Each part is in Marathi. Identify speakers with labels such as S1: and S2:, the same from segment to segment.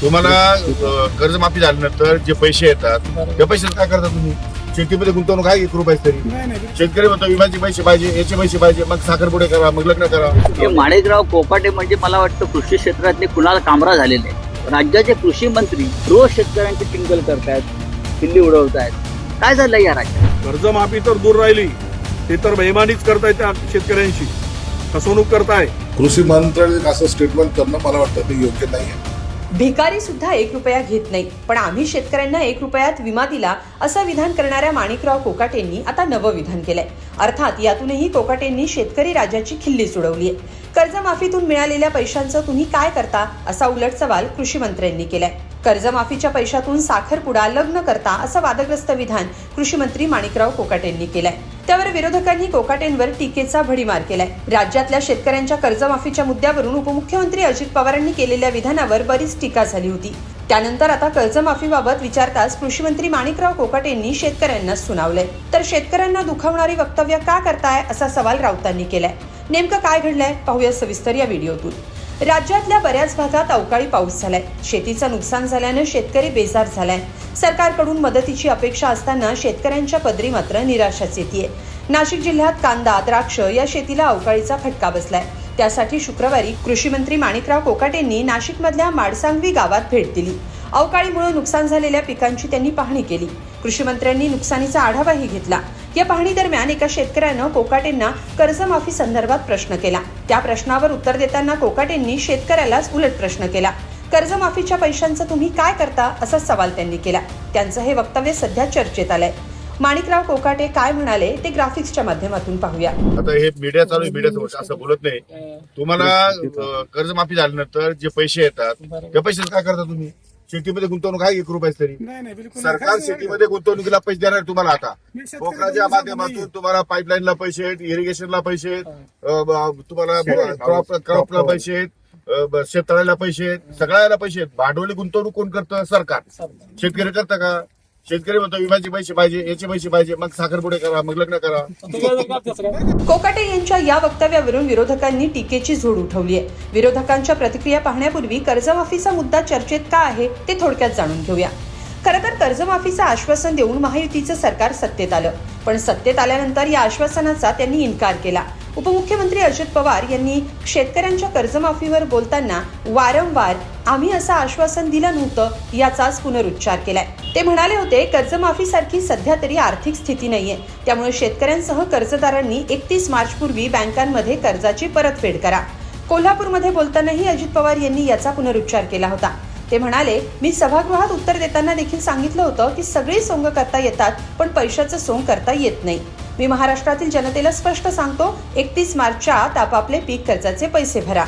S1: तुम्हाला अ, कर्जमाफी झाल्यानंतर जे पैसे येतात त्या पैशात काय करता तुम्ही? शेतीमध्ये गुंतवणूक आहे एक रुपयाची तरी.
S2: नाही नाही
S1: शेतकरी म्हणतो विम्याचे पैसे पाहिजे याचे पैसे पाहिजे मग साखरपुडे करा मग लग्न करा.
S3: हे माणिकराव कोकाटे म्हणजे मला वाटतं कृषी क्षेत्रातले कुणाल कामरा झालेले आहेत. राज्याचे कृषी मंत्री रोज शेतकऱ्यांची टिंगल करतायत दिल्ली उडवतायत. काय झालं या राज्यात?
S2: कर्जमाफी तर दूर राहिली. ते तर बेमानीच करताय त्या शेतकऱ्यांशी. फसवणूक करताय.
S4: कृषी मंत्रालयाने असं स्टेटमेंट करणं मला वाटतं ते योग्य नाही आहे
S5: भिकारी सुद्धा एक रुपया घेत नाही. पण आम्ही शेतकऱ्यांना एक रुपयात विमा दिला असं विधान करणाऱ्या माणिकराव कोकाटेंनी आता नवं विधान केलंय. अर्थात यातूनही कोकाटेंनी शेतकरी राजाची खिल्ली सोडवली आहे कर्जमाफीतून मिळालेल्या पैशांचं तुम्ही काय करता? असा उलट सवाल कृषी मंत्र्यांनी केलाय. कर्जमाफीच्या पैशातून साखरपुडा लग्न करता असं वादग्रस्त विधान कृषी मंत्री माणिकराव कोकाटेंनी केलंय. त्यावर विरोधकांनी कोकाटेंवर टीकेचा भडीमार केलाय. राज्यातल्या शेतकऱ्यांच्या कर्जमाफीच्या मुद्द्यावरून उपमुख्यमंत्री अजित पवारांनी केलेल्या विधानावर बरीच टीका झाली होती. त्यानंतर आता कर्जमाफीबाबत विचारताच कृषी मंत्री माणिकराव कोकाटेंनी शेतकऱ्यांना सुनावलंय. तर शेतकऱ्यांना दुखावणारी वक्तव्य का करताय असा सवाल राऊतांनी केलाय. नेमकं काय घडलंय पाहूया सविस्तर या व्हिडिओतून. राज्यातल्या बऱ्याच भागात अवकाळी पाऊस झालाय. शेतीचं नुकसान झाल्यानं शेतकरी बेजार झालाय. सरकारकडून मदतीची अपेक्षा असताना शेतकऱ्यांच्या पदरी मात्र निराशाच येते नाशिक जिल्ह्यात कांदा द्राक्ष या शेतीला अवकाळीचा फटका बसलाय. त्यासाठी शुक्रवारी कृषी मंत्री माणिकराव कोकाटेंनी नाशिकमधल्या माडसांगवी गावात भेट दिली. अवकाळीमुळे नुकसान झालेल्या पिकांची त्यांनी पाहणी केली. कृषी मंत्र्यांनी नुकसानीचा आढावाही घेतला. या पाहणी दरम्यान एका शेतकऱ्यानं कोकाटेंना कर्जमाफी संदर्भात प्रश्न केला. त्या प्रश्नावर उत्तर देताना कोकाटेंनी शेतकऱ्यालाच उलट प्रश्न केला. कर्जमाफीच्या पैशांचं तुम्ही काय करता असा सवाल त्यांनी केला. त्यांचं हे वक्तव्य सध्या चर्चेत आलंय. माणिकराव कोकाटे काय म्हणाले ते ग्राफिक्सच्या माध्यमातून पाहूया.
S1: आता हे मीडिया चालू आहे मीडिया असं बोलत नाही. तुम्हाला कर्जमाफी झाल्यानंतर जे पैसे येतात त्या पैशात काय करता तुम्ही? शेतीमध्ये गुंतवणूक आहे एक रुपयाची तरी.
S6: नाही नाही बिलकुल
S1: सरकार शेतीमध्ये गुंतवणुकीला पैसे देणार तुम्हाला आता. पोखराच्या माध्यमातून. तुम्हाला पाईपलाईनला पैसे आहेत इरिगेशनला पैसे आहेत तुम्हाला क्रॉप क्रॉपला पैसे आहेत. शेततळ्याला पैसे आहेत सगळ्याला पैसे आहेत. भांडवली गुंतवणूक कोण करतं? सरकार. शेतकरी करतं का? शेतकरी म्हणतो विम्याचे पैसे पाहिजे याचे पैसे पाहिजे मग साखरपुडे करा मग लग्न करा.
S5: कोकाटे यांच्या या वक्तव्यावरून विरोधकांनी टीकेची झोड उठवली आहे. विरोधकांच्या प्रतिक्रिया पाहण्यापूर्वी कर्जमाफीचा मुद्दा चर्चेत का आहे ते थोडक्यात जाणून घेऊया. खरं तर कर्जमाफीचं आश्वासन देऊन महायुतीचं सरकार सत्तेत आलं. पण सत्तेत आल्यानंतर या आश्वासनाचा त्यांनी इन्कार केला. उपमुख्यमंत्री अजित पवार यांनी शेतकऱ्यांच्या कर्जमाफीवर बोलताना वारंवार आम्ही असं आश्वासन दिलं नव्हतं याचाच पुनरुच्चार केलाय. ते म्हणाले होते कर्जमाफीसारखी सध्या तरी आर्थिक स्थिती नाहीये. त्यामुळे शेतकऱ्यांसह कर्जदारांनी एकतीस मार्च पूर्वी बँकांमध्ये कर्जाची परतफेड करा. कोल्हापूरमध्ये बोलतानाही अजित पवार यांनी याचा पुनरुच्चार केला होता. ते म्हणाले मी सभागृहात उत्तर देताना देखील सांगितलं होतं की सगळी सोंग करता येतात पण पैशाचं सोंग करता येत नाही. मी महाराष्ट्रातील जनतेला स्पष्ट सांगतो एकतीस मार्चच्या आत आपापले पीक कर्जाचे पैसे भरा.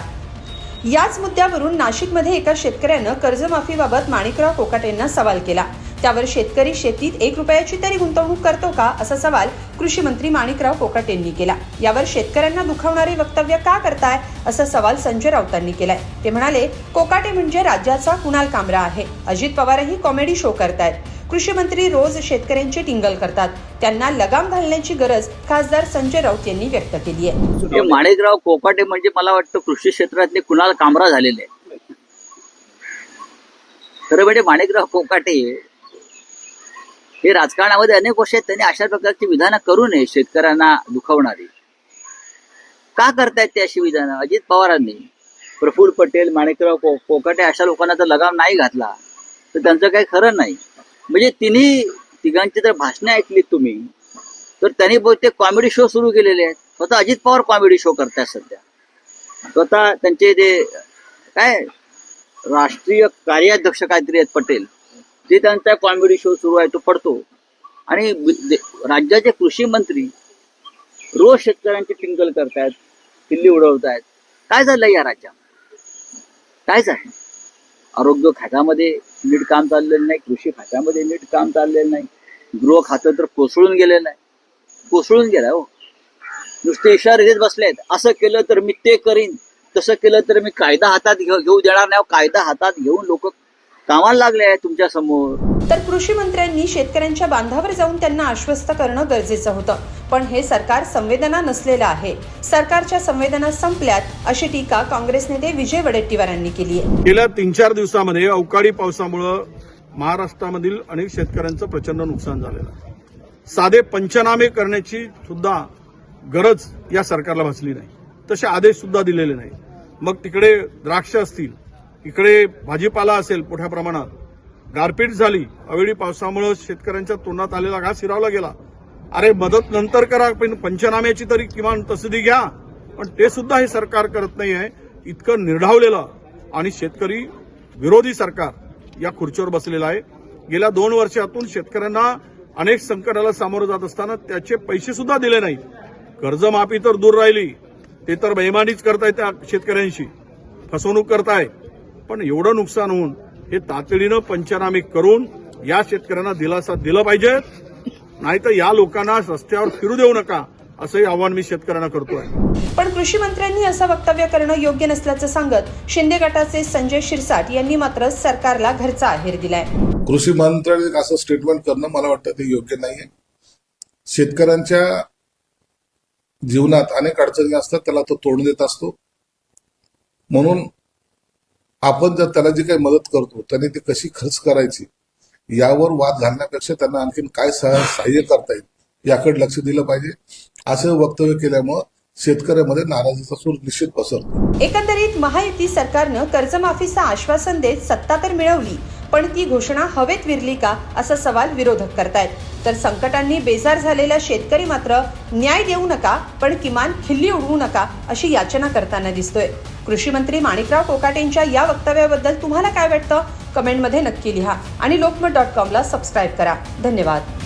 S5: याच मुद्द्यावरून नाशिकमध्ये एका शेतकऱ्यानं कर्जमाफीबाबत माणिकराव कोकाटेंना सवाल केला. त्यावर शेतकरी शेतीत एक रुपयाची तरी गुंतवणूक करतो का? असा सवाल कृषी मंत्री माणिकराव कोकाटेंनी केला. यावर शेतकऱ्यांना दुखावणारे वक्तव्य का करताय? असा सवाल संजय राऊतांनी केलाय. ते म्हणाले कोकाटे म्हणजे राज्याचा कुणाल कामरा आहे. अजित पवारही कॉमेडी शो करतायत. कृषी मंत्री रोज शेतकऱ्यांची टिंगल करतात. त्यांना लगाम घालण्याची गरज खासदार संजय राऊत यांनी व्यक्त केली आहे.
S3: माणिकराव कोकाटे म्हणजे मला वाटतं कृषी क्षेत्रातले कुणाल कामरा झालेले खरं म्हणजे माणिकराव कोकाटे हे राजकारणामध्ये अनेक वर्ष आहेत. त्यांनी अशा प्रकारची विधानं करू नये शेतकऱ्यांना दुखावणारी. का करतायत ते अशी विधानं? अजित पवारांनी. प्रफुल्ल पटेल माणिकराव को कोकाटे अशा लोकांना जर लगाम नाही घातला तर त्यांचं काही खरं नाही. म्हणजे तिन्ही तिघांची जर भाषणं ऐकलीत तुम्ही तर त्यांनी बहुतेक कॉमेडी शो सुरू केलेले आहेत. स्वतः अजित पवार कॉमेडी शो करतात सध्या. स्वतः त्यांचे जे काय राष्ट्रीय कार्याध्यक्ष काहीतरी आहेत पटेल ते त्यांचा कॉमेडी शो सुरू आहे तो पडतो. आणि राज्याचे कृषी मंत्री रोज शेतकऱ्यांची टिंगल करतायत किल्ली उडवतायत. काय झालं या राज्यात? काय झालं? आरोग्य खात्यामध्ये नीट काम चाललेलं नाही कृषी खात्यामध्ये नीट काम चाललेलं नाही. गृह खातं तर कोसळून गेलेलं आहे कोसळून गेलाय हो. नुसते इशारे देत बसलेत. असं केलं तर मी ते करीन. तसं केलं तर मी कायदा हातात घेऊ घेऊ देणार नाही. कायदा हातात घेऊन लोक कामाला लागले आहे तुमच्यासमोर.
S5: तर कृषी मंत्र्यांनी शेतकऱ्यांच्या बांधावर जाऊन त्यांना आश्वस्त करणं गरजेचं होतं. पण हे सरकार संवेदना नसलेलं आहे. सरकारच्या संवेदना संपल्यात अशी टीका काँग्रेस नेते विजय वडेट्टीवारांनी केली आहे.
S2: गेल्या तीन चार दिवसामध्ये अवकाळी पावसामुळं महाराष्ट्रामधील अनेक शेतकऱ्यांचं प्रचंड नुकसान झालेलं आहे. साधे पंचनामे करण्याची सुद्धा गरज या सरकारला भासली नाही. तसे आदेश सुद्धा दिलेले नाही. मग तिकडे द्राक्ष असतील इकडे भाजीपाला असेल मोठ्या प्रमाणात गारपीट झाली. अवेळी पावसामुळे शेतकऱ्यांच्या तोंडात आलेला घास हिरावला गेला. अरे मदत नंतर करा पण पंचनाम्याची तरी किमान तसदी घ्या. पण ते सुद्धा हे सरकार करत नाही आहे इतकं निर्ढावलेलं आणि शेतकरी विरोधी सरकार या खुर्चीवर बसलेलं आहे. गेल्या दोन वर्षातून शेतकऱ्यांना अनेक संकटाला सामोरं जात असताना त्याचे पैसे सुद्धा दिले नाहीत. कर्जमाफी तर दूर राहिली. ते तर बेमानीच करताय त्या शेतकऱ्यांशी. फसवणूक करताय पण एवढं नुकसान होऊन हे तातडीनं पंचनामे करून या शेतकऱ्यांना दिलासा दिला पाहिजे. नाहीतर या लोकांना रस्त्यावर फिरू देऊ नका असंही आव्हान मी शेतकऱ्यांना करतोय.
S5: पण कृषी मंत्र्यांनी असं वक्तव्य करणं योग्य नसल्याचं सांगत शिंदे गटाचे संजय शिरसाट यांनी मात्र सरकारला घरचा आहेर दिलाय.
S4: कृषी मंत्र्यांनी असं स्टेटमेंट करणं मला वाटतं ते योग्य नाहीये. शेतकऱ्यांच्या जीवनात अनेक अडचणी असतात त्याला तो तोंड देत असतो. म्हणून आपण जर त्याला जी काही मदत करतो त्याने ती कशी खर्च करायची यावर वाद घालण्यापेक्षा त्यांना आणखीन काय सहाय्य करता येईल याकडे लक्ष दिलं पाहिजे. असं वक्तव्य केल्यामुळं शेतकऱ्यामध्ये नाराजीचा सूर निश्चित पसरतो.
S5: एकंदरीत महायुती सरकारनं कर्जमाफीचं आश्वासन देत सत्ता तर मिळवली पण ती घोषणा हवेत विरली का असा सवाल विरोधक करतायत. तर संकटांनी बेजार झालेला शेतकरी मात्र न्याय देऊ नका पण किमान खिल्ली उडवू नका अशी याचना करताना दिसतोय. कृषी मंत्री माणिकराव कोकाटेंच्या या वक्तव्याबद्दल तुम्हाला काय वाटतं? कमेंटमध्ये नक्की लिहा आणि लोकमत डॉट कॉमला सबस्क्राईब करा. धन्यवाद.